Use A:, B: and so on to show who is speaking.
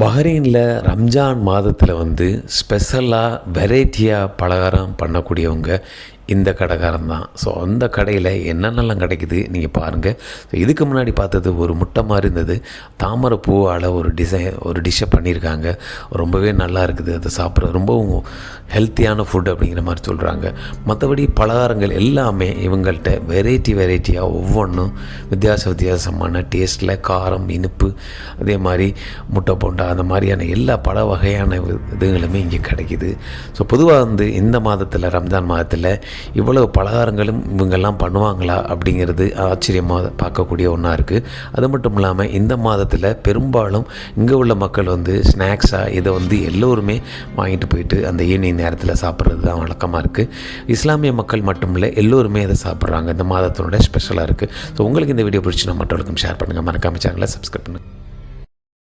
A: பஹ்ரைனில் ரம்ஜான் மாதத்தில் வந்து ஸ்பெஷலாக வெரைட்டியாக பலகாரம் பண்ணக்கூடியவங்க இந்த கடைக்காரன் தான் ஸோ அந்த கடையில் என்னென்னலாம் கிடைக்குது நீங்கள் பாருங்கள் ஸோ இதுக்கு முன்னாடி பார்த்தது ஒரு முட்டை மாதிரி இருந்தது. தாமரை பூவால் ஒரு டிசைன் ஒரு டிஷ்ஷை பண்ணியிருக்காங்க. ரொம்பவே நல்லா இருக்குது. அதை சாப்பிட்ற ரொம்பவும் ஹெல்த்தியான ஃபுட் அப்படிங்கிற மாதிரி சொல்கிறாங்க மற்றபடி பலகாரங்கள் எல்லாமே இவங்கள்ட்ட வெரைட்டி வெரைட்டியாக ஒவ்வொன்றும் வித்தியாச வித்தியாசமான டேஸ்ட்டில் காரம் இனிப்பு அதே மாதிரி முட்டை போண்டா அந்த மாதிரியான எல்லா பல வகையான இதுகளுமே இங்கே கிடைக்குது. ஸோ பொதுவாக வந்து இந்த மாதத்தில் ரம்ஜான் மாதத்தில் இவ்வளவு பலகாரங்களும் இவங்கெல்லாம் பண்ணுவாங்களா அப்படிங்கிறது ஆச்சரியமாக பார்க்கக்கூடிய ஒன்றா இருக்குது அது மட்டும் இல்லாமல் இந்த மாதத்தில் பெரும்பாலும் இங்கே உள்ள மக்கள் வந்து ஸ்நாக்ஸாக இதை வந்து எல்லோருமே வாங்கிட்டு போயிட்டு அந்த ஈவினிங் நேரத்தில் சாப்பிட்றது தான் வழக்கமாக இருக்குது இஸ்லாமிய மக்கள் மட்டும் இல்லை எல்லோருமே அதை சாப்பிட்றாங்க. இந்த மாதத்தினோட ஸ்பெஷலாக இருக்குது ஸோ உங்களுக்கு இந்த வீடியோ பிடிச்சினா மற்றவர்களுக்கும் ஷேர் பண்ணுங்கள் மறக்காம சேனலை சப்ஸ்கிரைப் பண்ணுங்கள்